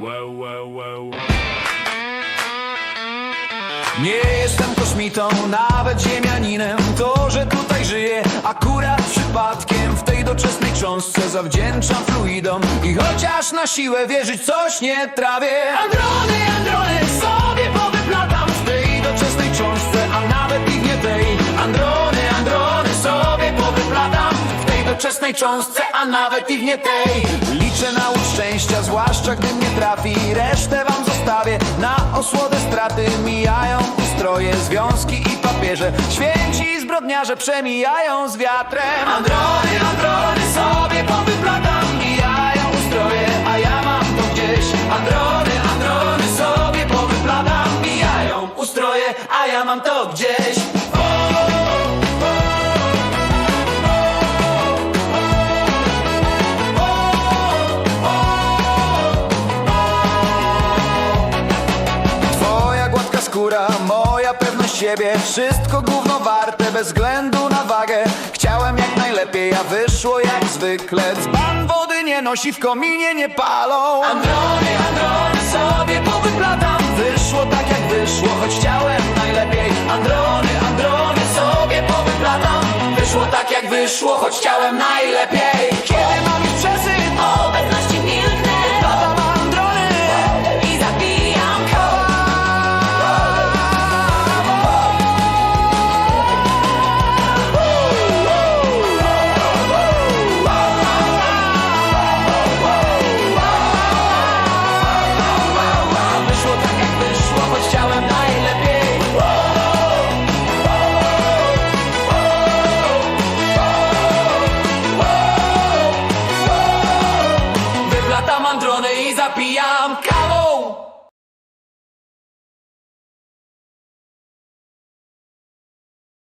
Wow, wow, wow. Nie jestem kosmitą, nawet ziemianinem. To, że tutaj żyję, akurat przypadkiem. W tej doczesnej cząstce zawdzięczam fluidom. I chociaż na siłę wierzyć coś nie trawię. Androny, Androny! W tej doczesnej cząstce, a nawet i w nie tej. Liczę na łód szczęścia, zwłaszcza gdy mnie trafi. Resztę wam zostawię na osłodę straty. Mijają ustroje, związki i papieże. Święci zbrodniarze przemijają z wiatrem. Androny, androny sobie powyplatam Mijają ustroje, a ja mam to gdzieś. Androny, androny sobie powyplatam Mijają ustroje, a ja mam to gdzieś moja pewność siebie Wszystko gówno warte, bez względu na wagę. Chciałem jak najlepiej, a wyszło jak zwykle. Dzban wody nie nosi, w kominie nie palą. Androny, androny sobie powyplatam Wyszło tak jak wyszło, choć chciałem najlepiej. Androny, androny sobie powyplatam Wyszło tak jak wyszło, choć chciałem najlepiej. Kiedy mam Latam androny i zapijam kawą.